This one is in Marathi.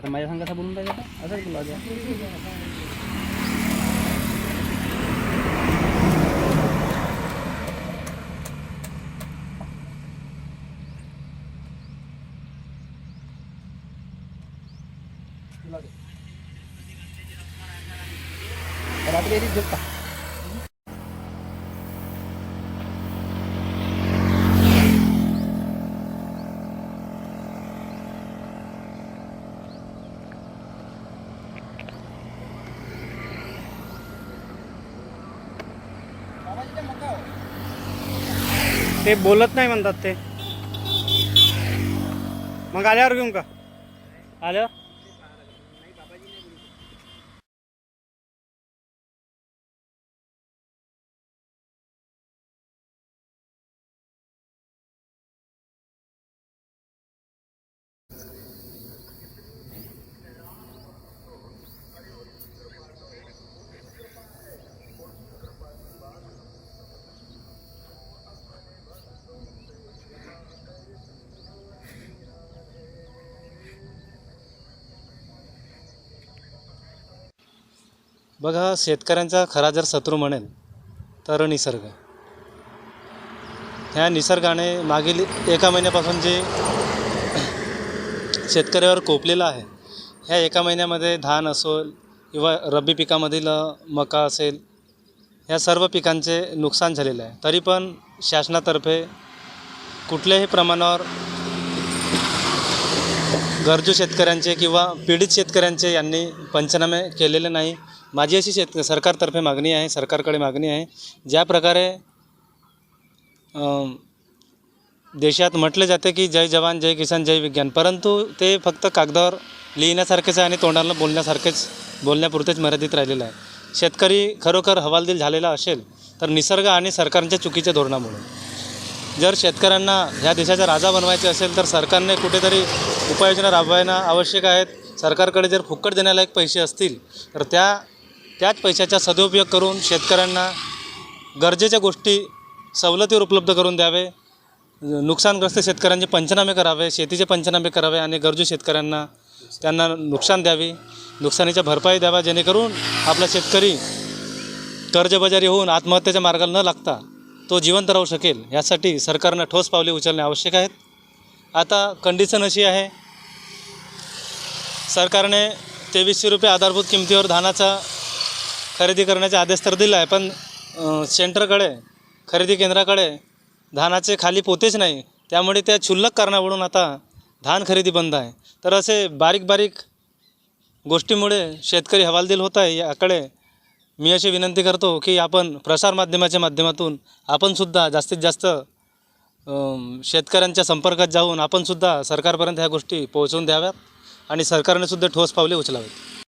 आता माझ्या सांग कसा बोलून पाहिजे आता. असंच बोलायचं रात्री येते झोपता. ते बोलत नाही म्हणतात ते. मग आल्यावर घेऊन का? आल्यावर? बघा शेतकऱ्यांचा खरा जर शत्रू म्हणेल तर निसर्ग. ह्या निसर्गाने मागील एका महिन्यापासून जे शेतकऱ्यावर कोपलेलं आहे ह्या एका महिन्यामध्ये धान असेल किंवा रब्बी पिकामधील मका असेल ह्या सर्व पिकांचे नुकसान झालेलं आहे. तरी पण शासनातर्फे कुठल्याही प्रमाणावर गरजू शेतकऱ्यांचे किंवा पीडित शेतकऱ्यांचे यांनी पंचनामे केलेले नाही. माझी अशी शेत सरकारतर्फे मागणी आहे सरकारकडे मागणी आहे. ज्या प्रकारे देशात म्हटले जाते की जय जवान जय किसान जय विज्ञान. परंतु ते फक्त कागदावर लिहिण्यासारखेच आहे आणि तोंडाला बोलण्यासारखेच बोलण्यापुरतेच मर्यादित राहिलेलं आहे. शेतकरी खरोखर हवालदिल झालेला असेल तर निसर्ग आणि सरकारच्या चुकीच्या धोरणामुळे. जर शेतकऱ्यांना ह्या देशाचा राजा बनवायचे असेल तर सरकारने कुठेतरी उपाययोजना राबवायला आवश्यक आहेत. सरकारकडे जर फुकट देण्यालायक पैसे असतील तर त्या त्याच पैशाचा सदुपयोग करून शेतकऱ्यांना गरजेच्या गोष्टी सवलतीवर उपलब्ध करून द्यावे नुकसानग्रस्त शेतकऱ्यांचे पंचनामे करावे शेतीचे पंचनामे करावे आणि गरजू शेतकऱ्यांना त्यांना नुकसान द्यावी नुकसानीच्या भरपाई द्यावा जेणेकरून आपला शेतकरी कर्जबाजारी होऊन आत्महत्येच्या मार्गाला न लागता तो जिवंत राहू शकेल. यासाठी सरकारनं ठोस पावले उचलणे आवश्यक आहेत. आता कंडिशन अशी आहे सरकारने तेवीसशे रुपये आधारभूत किमतीवर धानाचा खरेदी करण्याचा आदेश तर दिला आहे पण सेंटरकडे खरेदी केंद्राकडे धानाचे खाली पोतेच नाही. त्यामुळे त्या क्षुल्लक कारणावरून आता धान खरेदी बंद आहे. तर असे बारीक बारीक गोष्टीमुळे शेतकरी हवालदिल होत आहे. याकडे मी अशी विनंती करतो की आपण प्रसारमाध्यमाच्या माध्यमातून आपणसुद्धा जास्तीत जास्त शेतकऱ्यांच्या संपर्कात जाऊन आपणसुद्धा सरकारपर्यंत ह्या गोष्टी पोहोचवून द्याव्यात आणि सरकारने सुद्धा ठोस पावले उचलावेत.